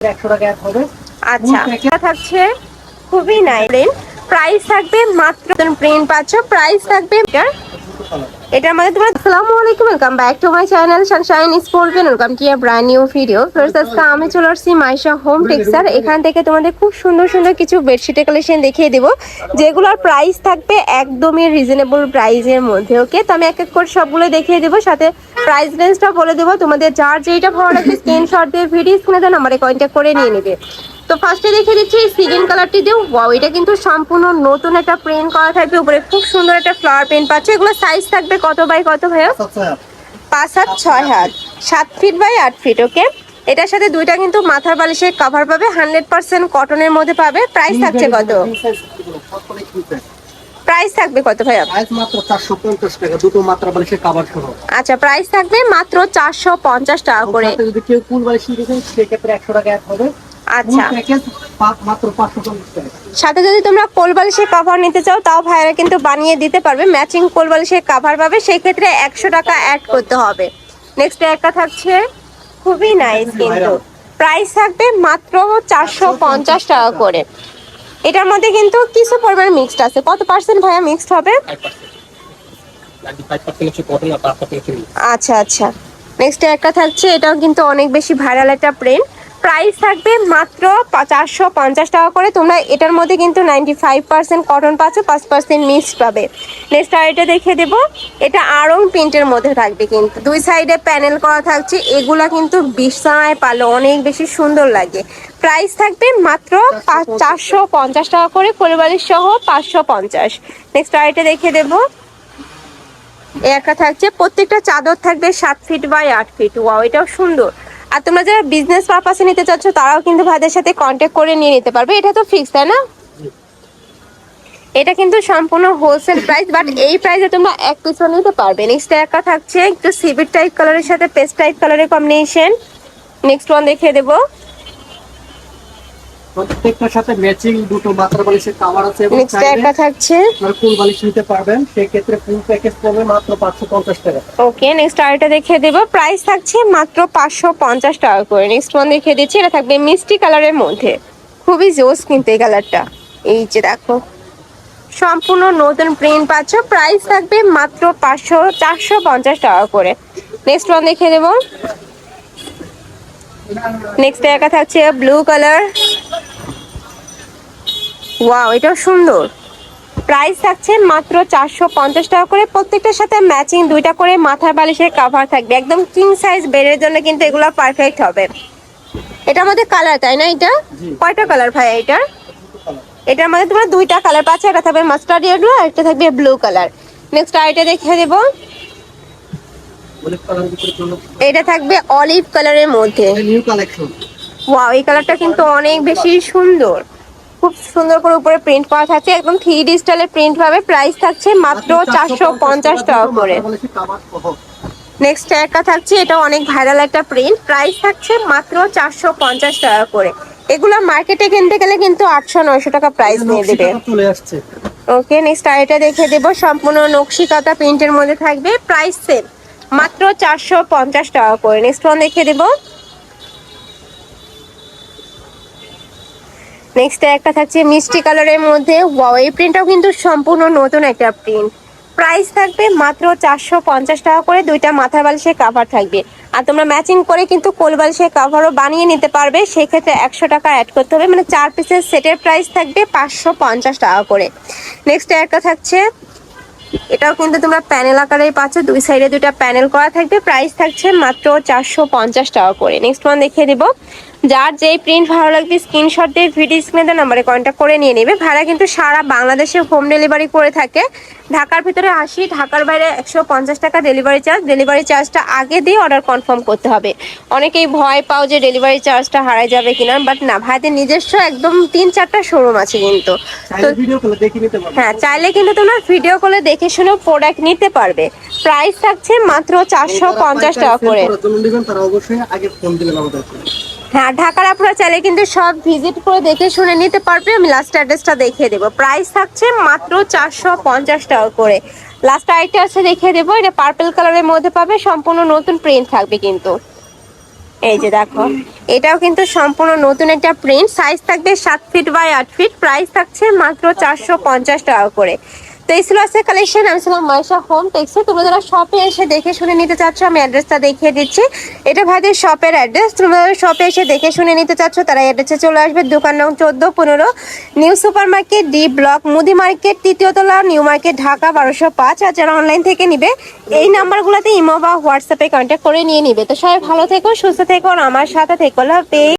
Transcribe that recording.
একশো টাকা অ্যাড হবে। আচ্ছা এটা থাকছে খুবই নাই প্রাইস থাকবে মাত্র প্রিন্ট পাচ্ছ প্রাইস থাকবে এটার মধ্যে তোমার আসসালামু আলাইকুম welcome back to my channel sunshine sport welcome to brand new video first আজকে আমি চলে আসছি মাইশা হোম টেক্সচার এখান থেকে তোমাদের খুব সুন্দর সুন্দর কিছু বেডশিটের কালেকশন দেখিয়ে দিব, যেগুলোর প্রাইস থাকবে একদমই রিজনেবল প্রাইসের মধ্যে ওকে তো আমি এক এক করে সবগুলো দেখিয়ে দেবো, সাথে প্রাইস রেঞ্জটা বলে দেবো। তোমাদের যার যেটা ভালো লাগবে স্ক্রিনশট দিয়ে ভিডিও স্ক্রিনে দেন নাম্বারে কন্ট্যাক্ট করে নিয়ে নেবে। তো ফার্স্টে দেখে দিচ্ছি সিগিন কালারটি দিও ওয়াও এটা কিন্তু সম্পূর্ণ নতুন একটা প্রিন্ট করা থাকবে। উপরে খুব সুন্দর একটা ফ্লাওয়ার প্রিন্ট পাচ্ছে। এগুলো সাইজ থাকবে কত বাই কত ভাইয়া পাঁচ হাত ছয় হাত। সাত ফিট বাই আট ফিট ওকে এটার সাথে দুইটা কিন্তু মাথার বালিশের কভার পাবে। হান্ড্রেড পার্সেন্ট কটনের মধ্যে পাবে। প্রাইস থাকছে কত? প্রাইস থাকবে কত ভাইয়া? মাত্র চারশো পঞ্চাশ টাকা। দুটো মাত্রা বালিশের কাবার সহ। আচ্ছা প্রাইস থাকবে মাত্র চারশো পঞ্চাশ টাকা করে। যদি কেউ কুল বালিশ নিতে চান সেক্ষেত্রে একশো টাকা অ্যাড হবে। আচ্ছা। সাথে যদি তোমরা কোল বালিশের কাভার নিতে চাও তাও ভাইয়ারা কিন্তু বানিয়ে দিতে পারবে। ম্যাচিং কোল বালিশের কাভার পাবে সেই ক্ষেত্রে একশো টাকা অ্যাড করতে হবে। নেক্সট একটা থাকছে খুবই নাইস কিন্তু। প্রাইস থাকবে মাত্র চারশো পঞ্চাশ টাকা করে। এটার মধ্যে কিন্তু কিছু পরিমাণ মিক্সড আছে। কত পার্সেন্ট ভাইয়া মিক্সড হবে? আচ্ছা আচ্ছা। নেক্সট একটা থাকছে এটাও কিন্তু অনেক বেশি ভাইরাল একটা প্রিন্ট প্রাইস থাকবে মাত্র চারশো পঞ্চাশ টাকা করে। তোমরা এটার মধ্যে কিন্তু নাইনটি ফাইভ পার্সেন্ট কটন পাচ্ছ, পাঁচ পার্সেন্ট মিক্সড পাবে। নেক্সট এটা দেখে দেবো। এটা আরং প্রিন্টের মধ্যে থাকবে কিন্তু। দুই সাইডে প্যানেল করা থাকছে। এগুলা কিন্তু বিছানায় পালো, অনেক বেশি সুন্দর লাগে। প্রাইস থাকবে মাত্র চারশো পঞ্চাশ টাকা করে কোলবালিশ সহ পাঁচশো পঞ্চাশ। নেক্সট এটা দেখে দেবো। একটা থাকছে, প্রত্যেকটা চাদর থাকবে সাত ফিট বাই আট ফিট ওয়াও এটাও সুন্দর। আর তোমরা যারা বিজনেস পারপাসে নিতে চাচ্ছ, তারাও কিন্তু ভাইদের সাথে কন্ট্যাক্ট করে নিয়ে নিতে পারবে। এটা তো ফিক্স তাই না? এটা কিন্তু সম্পূর্ণ হোলসেল প্রাইস বাট এই প্রাইসে তোমরা এক পিসও নিতে পারবে। নেক্সট একটা থাকছে, একটু সিভিট টাইপ কালারের সাথে পেস্ট টাইপ কালারের কম্বিনেশন নেক্সট ওয়ান দেখিয়ে দেবো। প্রত্যেকটার সাথে ম্যাচিং দুটো বালিশের আছে এবং নেক্সট একটা থাকছে। আপনারা ফুল বালিশ নিতে পারবেন। সেক্ষেত্রে ফুল প্যাকেজ পড়বে মাত্র পাঁচশো পঞ্চাশ টাকা। ওকে নেক্সট আরেকটা দেখিয়ে দেবো। প্রাইস থাকছে মাত্র পাঁচশো পঞ্চাশ টাকা করে। নেক্সট ওয়ান দেখিয়ে দিচ্ছি এটা থাকবে মিষ্টি কালারের মধ্যে। খুবই জোস কিন্তু এই কালারটা। এই যে দেখো সম্পূর্ণ নতুন প্রিন্ট পাচ্ছ। প্রাইস থাকবে মাত্র পাঁচশো চারশো পঞ্চাশ টাকা করে। নেক্সট ওয়ান দেখিয়ে দেবো। নেক্সট একা থাকছে ব্লু কালার ওয়াও এটাও সুন্দর। প্রাইস থাকছে মাত্র চারশো পঞ্চাশ টাকা করে। প্রত্যেকটার সাথে ম্যাচিং দুইটা করে মাথার বালিশের কাভার থাকবে। একদম কিং সাইজ বেডের জন্য কিন্তু এগুলো পারফেক্ট হবে। এটার মধ্যে কালার তাই না এটা? কয়টা কালার ভাই এটার এটার মধ্যে তোমরা দুইটা কালার পাচ্ছ। একটা থাকবে মাস্টার্ড ইয়েলো আর একটা থাকবে ব্লু কালার নেক্সট আরেকটা দেখে দেবো। এটা থাকবে অলিভ কালারের মধ্যে। ওয়াও এই কালারটা কিন্তু অনেক বেশি সুন্দর। খুব সুন্দর করে উপরে প্রিন্ট করা থাকছে। একদম থ্রি ডি স্টাইলের প্রিন্ট পাবে। প্রাইস থাকছে মাত্র চারশো পঞ্চাশ টাকা করে। নেক্সট একটা থাকছে এটা অনেক ভাইরাল একটা প্রিন্ট প্রাইস থাকছে মাত্র চারশো পঞ্চাশ টাকা করে। এগুলো মার্কেটে কিনতে গেলে কিন্তু আটশো নয়শো টাকা প্রাইস নিয়ে দেবে। ওকে নেক্সট আরেকটা দেখে দেবো। সম্পূর্ণ নকশিকাতা প্রিন্টের মধ্যে থাকবে। প্রাইস সেম মাত্র চারশো পঞ্চাশ টাকা করে। নেক্সট ওয়ান দেখে দেবো। নেক্সট একটা থাকছে মিষ্টি কালারের মধ্যে। ওয়াও এই প্রিন্টটাও কিন্তু সম্পূর্ণ নতুন একটা প্রিন্ট প্রাইস থাকবে মাত্র চারশো পঞ্চাশ টাকা করে। দুইটা মাথার বালিশের কাভার থাকবে। আর তোমরা ম্যাচিং করে কিন্তু কোল বালিশের কাভারও বানিয়ে নিতে পারবে। সেক্ষেত্রে একশো টাকা অ্যাড করতে হবে। মানে চার পিসের সেটের প্রাইস থাকবে পাঁচশো পঞ্চাশ টাকা করে। নেক্সট একটা থাকছে। এটাও কিন্তু তোমরা প্যানেল আকারেই পাচ্ছ। দুই সাইডে দুইটা প্যানেল করা থাকবে। প্রাইস থাকছে মাত্র চারশো পঞ্চাশ টাকা করে। নেক্সট ওয়ান দেখিয়ে দিব। যার যেই প্রিন্ট ভালো লাগবে স্ক্রিনশট দিয়ে ভিডিও স্ক্রিনে নাম্বারে কন্ট্যাক্ট করে নিয়ে নেবে। ভাড়া কিন্তু সারা বাংলাদেশে হোম ডেলিভারি করে থাকে। ঢাকার ভিতরে আসি ঢাকার বাইরে একশো পঞ্চাশ টাকা ডেলিভারি চার্জ ডেলিভারি চার্জটা আগে দিয়ে অর্ডার কনফার্ম করতে হবে। অনেকেই ভয় পাও যে ডেলিভারি চার্জটা হারাই যাবে কিনা বাট না ভাইদের নিজস্ব একদম তিন চারটা শোরুম আছে কিন্তু। হ্যাঁ চাইলে কিন্তু তোমরা ভিডিও কলে দেখে শুনে প্রোডাক্ট নিতে পারবে। প্রাইস থাকছে মাত্র চারশো পঞ্চাশ টাকা করে। আগে ফোন দিবেন হ্যাঁ ঢাকার আপনারা চাইলে কিন্তু সব ভিজিট করে দেখে শুনে নিতে পারবে। আমি লাস্ট অ্যাড্রেসটা দেখিয়ে দেবো। প্রাইস থাকছে মাত্র চারশো পঞ্চাশ টাকা করে। লাস্ট আরেকটা আছে দেখিয়ে দেবো। এটা পার্পল কালারের মধ্যে পাবে। সম্পূর্ণ নতুন প্রিন্ট থাকবে কিন্তু। এই যে দেখো, এটাও কিন্তু সম্পূর্ণ নতুন একটা প্রিন্ট সাইজ থাকবে সাত ফিট বাই আট ফিট প্রাইস থাকছে মাত্র চারশো পঞ্চাশ টাকা করে। তো এই ছিল আজকে কালেকশন আমি ছিলাম মাইশা হোম টেক্সে তোমরা যারা শপে এসে দেখে শুনে নিতে চাচ্ছ, আমি অ্যাড্রেসটা দেখিয়ে দিচ্ছি। এটা ভাইদের শপের অ্যাড্রেস তোমরা যারা শপে এসে দেখে শুনে নিতে চাচ্ছ, তারা অ্যাড্রেসে চলে আসবে, দোকান নং চোদ্দ, পনেরো, new super market D block, মুদি মার্কেট, তৃতীয় তলা, নিউ মার্কেট, ঢাকা, বারোশো পাঁচ। আর যারা অনলাইন থেকে নিবে, এই নাম্বারগুলোতে ইমো বা হোয়াটসঅ্যাপে কন্ট্যাক্ট করে নিয়ে নিবে। তো সবাই ভালো থেকো, সুস্থ থেকো, আর আমার সাথে থেকো লাভ